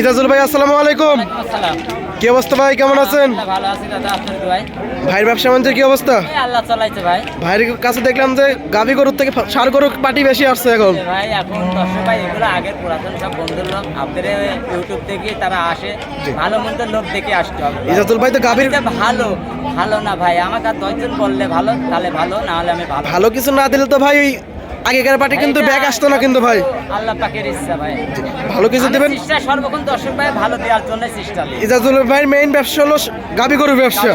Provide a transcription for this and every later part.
ইজাজুল ভাই আসসালামু আলাইকুম। কি অবস্থা ভাই কেমন আছেন? ভাইয়ের ব্যবসা বাণিজ্যের কি অবস্থা? আল্লাহ চালাইছে ভাই। ভাইয়ের কাছে দেখলাম যে গাভী গরুর থেকে সার গরুর পাটি বেশি আসছে এখন। ভাই এখন দর্শক ভাই এগুলো আগের পুরাতন সব বন্ধুর লোক আপনাদের ইউটিউব থেকে তারা আসে। ভালো মন্দ লোক দেখে আসতে হবে ইজাজুল ভাই তো গাভীর ভালো ভালো না ভাই। আমাকে আর দশজন বললে ভালো তাহলে ভালো না হলে আমি ভালো। কিছু না দিলে তো ভাই আগেকার পাটি কিন্তু ব্যাগ আসতো না কিন্তু ভাই। আল্লাহ পাকের ইচ্ছা ভাই। ভালো কিছু দেবেন? চেষ্টা সর্বক্ষণ দর্শক ভাই ভালো দেওয়ার জন্য চেষ্টা ইজাজুল ভাইয়ের মেইন ব্যবসা হলো গাভী গরুর ব্যবসা।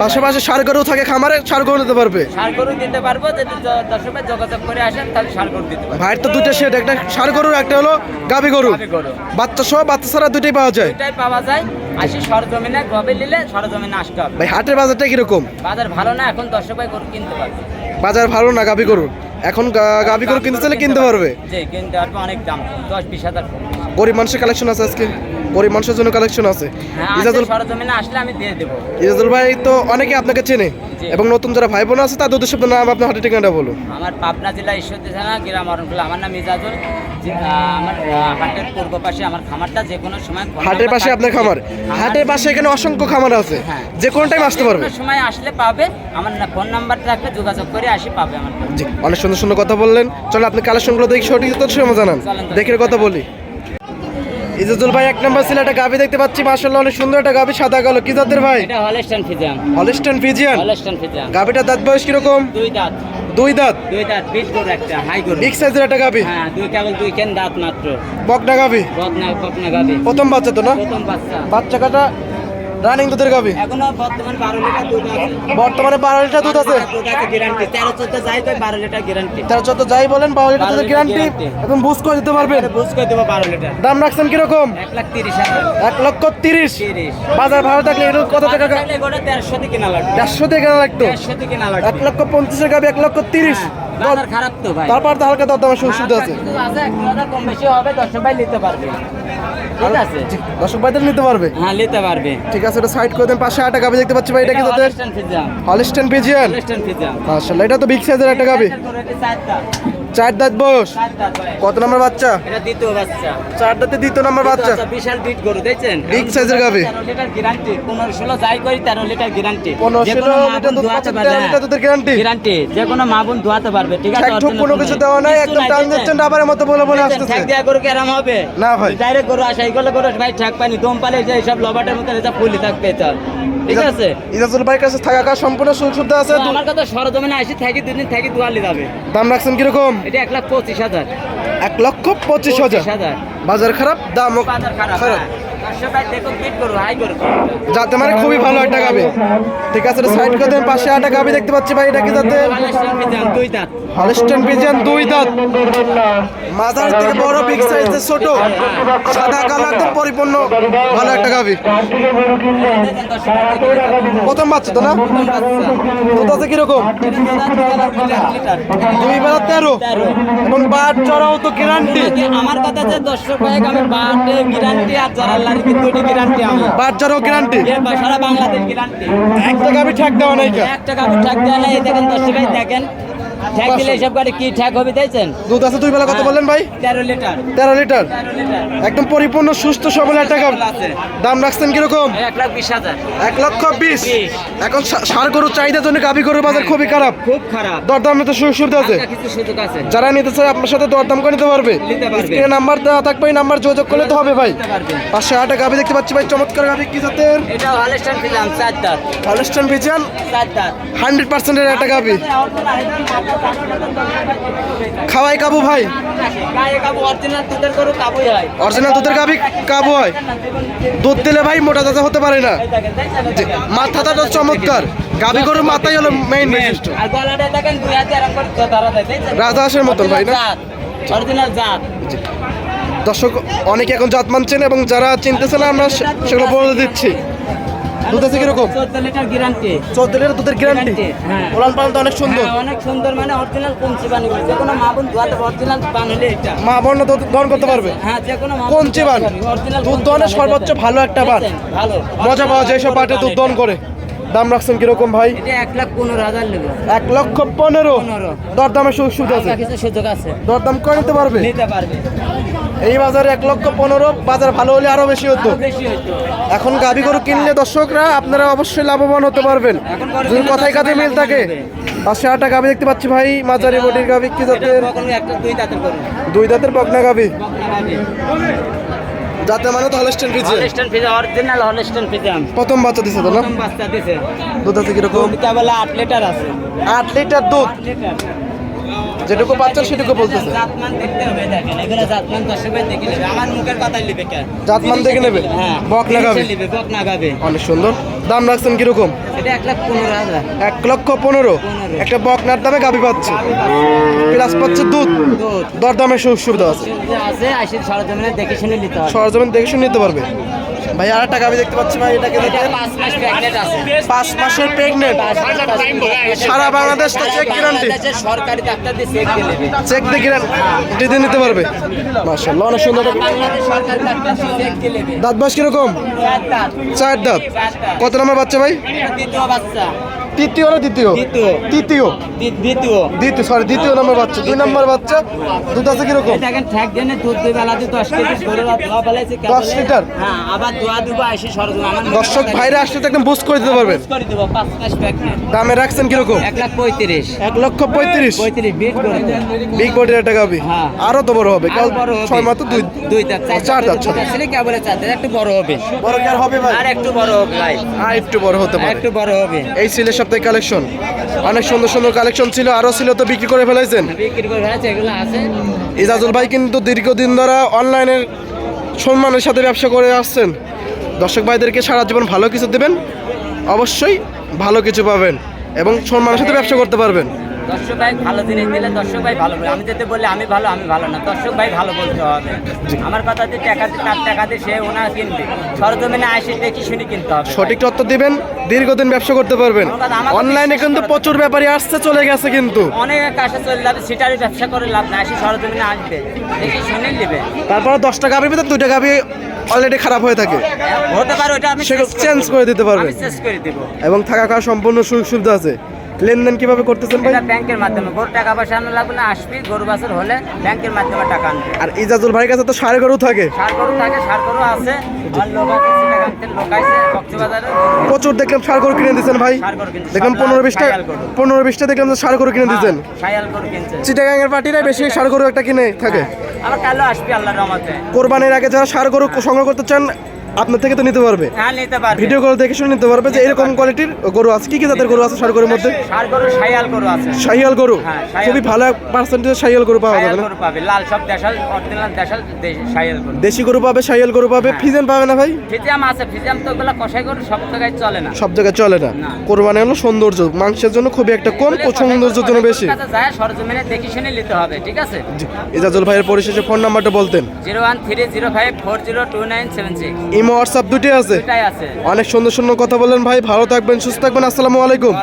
পাশাপাশি সার গরু থাকে খামারে সার গরু দিতে পারবে। সার গরু দিতে পারব যদি দর্শক ভাই যোগাযোগ করে আসেন তাহলে সার গরু দিতে পারব। ভাইয়ের তো দুটো সেট একটা সার গরুর একটা হলো গাভী গরু বাচ্চা সহ বাচ্চা ছাড়া দুটোই পাওয়া যায়। এটাই পাওয়া যায়। আসি সরজমিনে গবে নিলে সরজমিনে আসতে হবে। ভাই হাটের বাজারটা কীরকম? বাজার ভালো না এখন দর্শক ভাই গরু কিনতে পারবে। বাজার ভালো না গাভি গরুর? এখন গা- গাভী গরু কিনতে চাইলে কিনতে পারবে? জি কিনতে পারবে অনেক দাম। দশ বিশ হাজার। কম বেশি। গরিব মানুষের কালেকশন আছে আজকে? গরিব মানুষের জন্য কালেকশন আছে। হ্যাঁ ইজাজুল সরজমিনে আসলে আমি দিয়ে দেবো। ইজাজুল ভাই তো অনেকে আপনাকে চেনে এবং নতুন যারা ভাই বোন আছে তাদের উদ্দেশ্যে আপনার নাম আপনার হাটের ঠিকানাটা বলুন। আমার পাবনা জেলা ঈশ্বরদী থানা গ্রাম অরণকুলা। আমার নাম ইজাজুল। আমার হাটের পূর্ব পাশে আমার খামারটা যে কোনো সময় হাটের পাশে আপনার খামার। হাটের পাশে এখানে অসংখ্য খামার আছে। হ্যাঁ। যে কোনো টাইম আসতে পারবে। সময় আসলে পাবে। আমার ফোন নাম্বার থাকলে যোগাযোগ করে আসি পাবে আমার জি অনেক সুন্দর সুন্দর কথা বললেন। চলো আপনি কালেকশনগুলো দেখি সঠিক তথ্য জানান। দেখে কথা বলি। ইজাজুল ভাই এক নম্বর ছিল একটা গাভি দেখতে পাচ্ছি মাশাআল্লাহ অনেক সুন্দর একটা গাভি সাদা কালো। কি জাতের ভাই? এটা Holstein Friesian Holstein Friesian Holstein Friesian গাভিটা দাঁত বয়স কীরকম? দুই দাঁত। দুই দাঁত? দুই দাঁত বিট গরু একটা হাই গরু বিগ সাইজের একটা গাভি? হ্যাঁ দুই কেবল দুই কেন দাঁত মাত্র। বকনা গাভি? বকনা বকনা গাভি। প্রথম বাচ্চা তো না? প্রথম বাচ্চা। বাচ্চা কাটা রানিং দুধের গাভি? এখনও বর্তমান বারো লিটার দুধ আছে। বর্তমানে বারো লিটার দুধ আছে? গ্যারান্টি তেরো চোদ্দ যাই তো বারো লিটার গ্যারান্টি তার যত যাই বলেন বারো লিটার দুধের গ্যারান্টি। এবং বুঝ করে দিতে পারবেন। বুঝ করে দেবো বারো লিটার। দাম রাখছেন কীরকম? এক লাখ তিরিশ এক লক্ষ তিরিশ। তিরিশ। বাজার ভালো থাকলে এটা কত টাকা দেড়শো থেকে কেনা লাগবে। দেড়শো থেকে কেনা লাগতো? এক লাগবে। লক্ষ পঞ্চাশের গাভি এক লক্ষ তিরিশ। হ্যাঁ, বাজার খারাপ তো ভাই। তারপর তো হালকা দরদামের সুযোগ আছে। কম বেশি হবে দশ ভাই নিতে পারবে। ঠিক আছে। দর্শক ভাইদের নিতে পারবে? হ্যাঁ নিতে পারবে। ঠিক আছে এটা সাইড করে দেন পাশে আটা গাবি দেখতে পাচ্ছি ভাই এটা কি তাদের হলিস্টেন পিজিয়ান হলিস্টেন পিজিয়ান মাশাআল্লাহ এটা তো বিগ সাইজের একটা গাভি। চার দাঁত বয়স? কত নম্বর বাচ্চা? দ্বিতীয় বাচ্চা। চার দাঁতে দ্বিতীয় নম্বর বাচ্চা। বিশাল বিট গরু দেখছেন? Big size এর গাভী। তেরো লিটার গ্যারান্টি পনেরো ষোলো যাই করি তেরো লিটার গ্যারান্টি পনেরো ষোলো লিটার দুধ পাচ্ছে লিটার দুধের গ্যারান্টি গ্যারান্টি যে কোনো মা বোন ধোয়াতে পারবে ঠিক আছে ঠ্যাক কোনো কিছু দেওয়া নাই একদম টান দিচ্ছেন মতো বলে বলে আসতেছে। ঠ্যাক দেওয়া গরু কেরাম হবে? না ভাই। ডাইরেক্ট গরু আসা এগুলো গরু ভাই ঠ্যাক পানি দম পালে যে সব লবাটের মতো এটা ফুলি থাকবে এটা ঠিক আছে? ইজাজুল ভাইয়ের কাছে থাকা সম্পূর্ণ সুযোগ সুবিধা আছে আমার কথা সরজমিনে আসি থাকি দুদিন থাকি দুয়ালি যাবে। দাম রাখছেন কীরকম? এটা এক লাখ পঁচিশ হাজার। এক লক্ষ পঁচিশ হাজার। বাজার খারাপ দাম খারাপ ভাই যাতে মানে খুবই ভালো একটা গাবি। ঠিক আছে সাইড করে দেন পাশে একটা গাবি দেখতে পাচ্ছি ভাই এটা কি যাতে হলেস্টান পিজিয়ান দুই দাঁত। মাজার থেকে বড় বিগ সাইজের ছোট। সাদা কালো একদম পরিপূর্ণ ভালো একটা গাবি। প্রথম বাচ্চা তো না? দুধ আছে কীরকম? দুই বেলা তেরো। এবং বাট চড়াও তো গ্যারান্টি আমার কথা যে দর্শক ভাইক আমি বাটে গ্যারান্টি আর যারা লাগে দুটি গ্যারান্টি আমি। But guarantee. Sara Bangladesh guarantee. একটা গাবি ঠেক দেওয়া নাই। এক টাকা আমি ঠ্যাক দেওয়া নাই দেখেন দশ ভাই দেখেন। ঠ্যাক দিলে গাড়ি কি ঠ্যাক হবে দুধ আছে দুই বেলা কত বললেন ভাই। তেরো লিটার। তেরো লিটার। একদম পরিপূর্ণ সুস্থ সবল একটা দাম রাখছেন কীরকম? এক লাখ বিশ হাজার। এক লক্ষ বিশ। এখন সা- ষাঁড় গরুর চাহিদার জন্য গাবি গরুর বাজার খুবই খারাপ। খুব খারাপ। দরদামে তো সুযোগ সুবিধা আছে? কিছু সুযোগ আছে। যারা নিতে চায় আপনার সাথে দরদাম করে নিতে পারবে। স্ক্রিনে নাম্বার দেওয়া থাকবে এই নাম্বার যোগাযোগ করলে তো হবে ভাই। পাশে আটা গাবি দেখতে পাচ্ছি ভাই চমৎকার গাবি কি জাতের? এটা হলেস্টান দিলাম চার দাঁত। হলস্টন বিজান চার দাঁত। হান্ড্রেড পার্সেন্টের একটা গাবি খাওয়াই কাবু ভাই? অরিজিনাল দুধের গাবি কাবু হয়? দুধ দিলে ভাই মোটা তাজা হতে পারে না। মাথাটা তো চমৎকার। গাবি গরুর মাথাই হলো মেইন বৈশিষ্ট্য। দেখছেন? রাজহাঁসের মতন ভাই না? অরিজিনাল জাত। দর্শক অনেকে এখন জাত মানছেন এবং যারা চিনতেছে না আমরা সেগুলো বলে দিচ্ছি। দুধ আছে কীরকম? চোদ্দ লিটার গ্যারান্টি চোদ্দ লিটার দুধের গ্যারান্টি হ্যাঁ। ওলান পালন তো অনেক সুন্দর। অনেক সুন্দর মানে অরিজিনাল কমছি বানি যে কোনো মা বোন ধোয়াতে অরিজিনাল বান হলে এটা। মা বোন দুধ দহন করতে পারবে। হ্যাঁ যে কোনো বান? দুধ দহনের সর্বোচ্চ ভালো একটা বান। ভালো। মজা পাওয়া যায় সব পাটে দুধ দহন করে। দাম রাখছেন কীরকম ভাই? এক লাখ পনেরো হাজার এক লক্ষ পনেরো। দরদামের সুযোগ সুবিধা আছে? সুযোগ আছে। দরদাম করে নিতে পারবে? নিতে পারবে। এই বাজারে এক লক্ষ পনেরো বাজার ভালো হলে আরও বেশি হতো। এখন গাভী গরু কিনলে দর্শকরা আপনারা অবশ্যই লাভবান হতে পারবেন। যদি কথায় কাজে মিল থাকে পাঁচশো আটটা গাভী দেখতে পাচ্ছি ভাই মাঝারি বটির গাভী কি জাতের? দুই দাঁতের বকনা গাভী। যাতে মানে তো Holstein Friesian Holstein Friesian original Holstein Friesian প্রথম বাচ্চা দিছে তো না? প্রথম বাচ্চা দিছে। দুধ আছে কি রকম দুধ কেবল আট লিটার আছে। 8 লিটার দুধ? 8 লিটার। যেটুকু পাচ্ছেন সেটুকু বলতেছে। জাতমান দেখতে হবে দেখেন এগুলো জাতমান দর্শক ভাই দেখে নেবে। আমার মুখের কথাই লিবে কে? জাতমান দেখে নেবে? হ্যাঁ বকনা গাভী? লিবে বকনা গাবে অনেক সুন্দর। দাম রাখছেন কীরকম? এটা এক লক্ষ পনেরো। একটা বকনার দামে গাভী পাচ্ছে। প্লাস পাচ্ছে দুধ। দরদামের সুযোগ সুবিধা আছে। সরজমিন দেখে শুনে নিতে পারবে। ভাই আর একটা আমি দেখতে পাচ্ছি ভাই এটাকে পাঁচ মাসের প্রেগনেন্ট সারা বাংলাদেশ তো চেক গ্যারান্টি সরকারি ডাক্তার দিয়ে চেক চেক দিয়ে গ্যারান্টি দিয়ে নিতে পারবে। মাশাআল্লাহ অনেক সুন্দর একটা- সরকারি ডাক্তার চেক দিয়ে দাঁত বাস কীরকম? চার দাঁত। কত নম্বর বাচ্চা ভাই? দ্বিতীয় বাচ্চা। তৃতীয় না দ্বিতীয়? তৃতীয় দ্বিতীয়। দ্বিতীয়। সরি দ্বিতীয় নম্বর বাচ্চা। দুই নম্বর বাচ্চা। দুধ আছে কীরকম? দেখেন ঠ্যাক জেনে দুধ দুই বেলা দশ কেজি গরুর ধোয়া বেলাইছে দশ লিটার? হ্যাঁ আবার দোয়া দুবা এসে সরজম আমার দর্শক ভাইরা আসলে তো একদম বুঝ করে দিতে পারবেন। করে দেবো পাঁচ মাস প্রেগনেন্ট দামে রাখছেন কীরকম? এক লাখ পঁয়ত্রিশ। এক লক্ষ পঁয়ত্রিশ? পঁয়ত্রিশ বিট করে। বিগ বডির একটা গাভী। হ্যাঁ। আরও তো বড় হবে। হবে। ছয় মাত্র দুই দুই দাঁত চার। চার দাঁত, দাঁত চার দাঁত। ছেলে কে বলে চার দাঁত একটু বড় হবে। বড় হবে ভাই? আর একটু বড় হবে ভাই। আর একটু বড় হতে পারে। একটু বড় হবে। এই সিলের সপ্তাহে কালেকশন। অনেক সুন্দর সুন্দর কালেকশন ছিল আরও ছিল তো বিক্রি করে ফেলেছেন ইজাজুল ভাই কিন্তু দীর্ঘদিন ধরা অনলাইনের সম্মানের সাথে ব্যবসা করে আসছেন। দর্শক ভাইদেরকে সারা জীবন ভালো কিছু দেবেন অবশ্যই ভালো কিছু পাবেন এবং সম্মানের সাথে ব্যবসা করতে পারবেন। দর্শক ভাই ভালো জিনিস দিলে দর্শক ভাই ভালো আমি যদি বললে আমি ভালো আমি ভালো না। দর্শক ভাই ভালো বলতে হবে। আমার কথা যে টাকা তার টাকা দিয়ে সে ওনার কিনবে। সরজমিনে আসে দেখি শুনি কিনতে হবে। সঠিক তথ্য দিবেন দীর্ঘদিন ব্যবসা করতে পারবেন। অনলাইনে কিন্তু প্রচুর ব্যাপারই আসছে চলে গেছে কিন্তু। অনেক কাছে চলে যাবে সেটারই ব্যবসা করে লাভ না আসে সরজমিনে আসবে দেখি শুনে নেবে। তারপরে দশটা গাভির ভিতরে দুইটা গাভি অলরেডি খারাপ হয়ে থাকে। হতে পারে ওটা আমি চেঞ্জ করে দিতে পারবেন। চেঞ্জ করে দেবো। এবং থাকা খাওয়া সম্পূর্ণ সুযোগ সুবিধা আছে। লেনদেন কীভাবে করতেছেন ভাই? ব্যাংকের মাধ্যমে। গরু টাকা পয়সা আনা লাগবে না আসবি গরু বাছর হলে ব্যাংকের মাধ্যমে টাকা আনবে। আর ইজাজুল ভাইয়ের কাছে তো সাড়ে গরু থাকে। সার গরু থাকে সার গরু আছে। আর লোক আছে প্রচুর দেখলাম সার গরু কিনে দিচ্ছেন ভাই। দেখলাম পনেরো বিশটা পনেরো বিশটা দেখলাম সার গরু কিনে দিচ্ছেন সায়াল গরু কিনছে। চিটাগাঙের পার্টিরা বেশি সার গরু একটা কিনে থাকে। আবার কালো আসবি আল্লাহর রহমতে। কোরবানির আগে যারা সার গরু সংগ্রহ করতে চান আপনার থেকে তো নিতে পারবে। হ্যাঁ নিতে পারবে। ভিডিও কল দেখে শুনে নিতে পারবে যে এরকম কোয়ালিটির গরু আছে। কি কি জাতের গরু আছে সার গরুর মধ্যে সার গরু সায়াল গরু আছে। শাহিয়াল গরু? হ্যাঁ, খুবই ভালো পার্সেন্টেজ শাহিয়াল গরু পাওয়া যাবে গরু পাবে। লাল সব দেশাল অরিজিনাল দেশাল দে- গরু। দেশি গরু পাবে শাহিয়াল গরু পাবে। হ্যাঁ। ফিজেন পাবে না ভাই? ফিজাম আছে। ফিজাম তো ওগুলো কষাই গরু সব জায়গায় চলে না। সব জায়গায় চলে না। কোরবানি হলো সৌন্দর্য। মাংসের জন্য খুবই একটা কম বলে সৌন্দর্যের জন্য বেশি। যায় সরজমিনে দেখে শুনে নিতে হবে ঠিক আছে? ইজাজুল ভাইয়ের পরিশেষে ফোন নাম্বারটা বলতেন। Zero one three zero five four zero two nine seven six. Imo WhatsApp দুটি আছে? অনেক সুন্দর সুন্দর কথা বলেন ভাই ভালো থাকবেন সুস্থ থাকবেন আসসালামু আলাইকুম।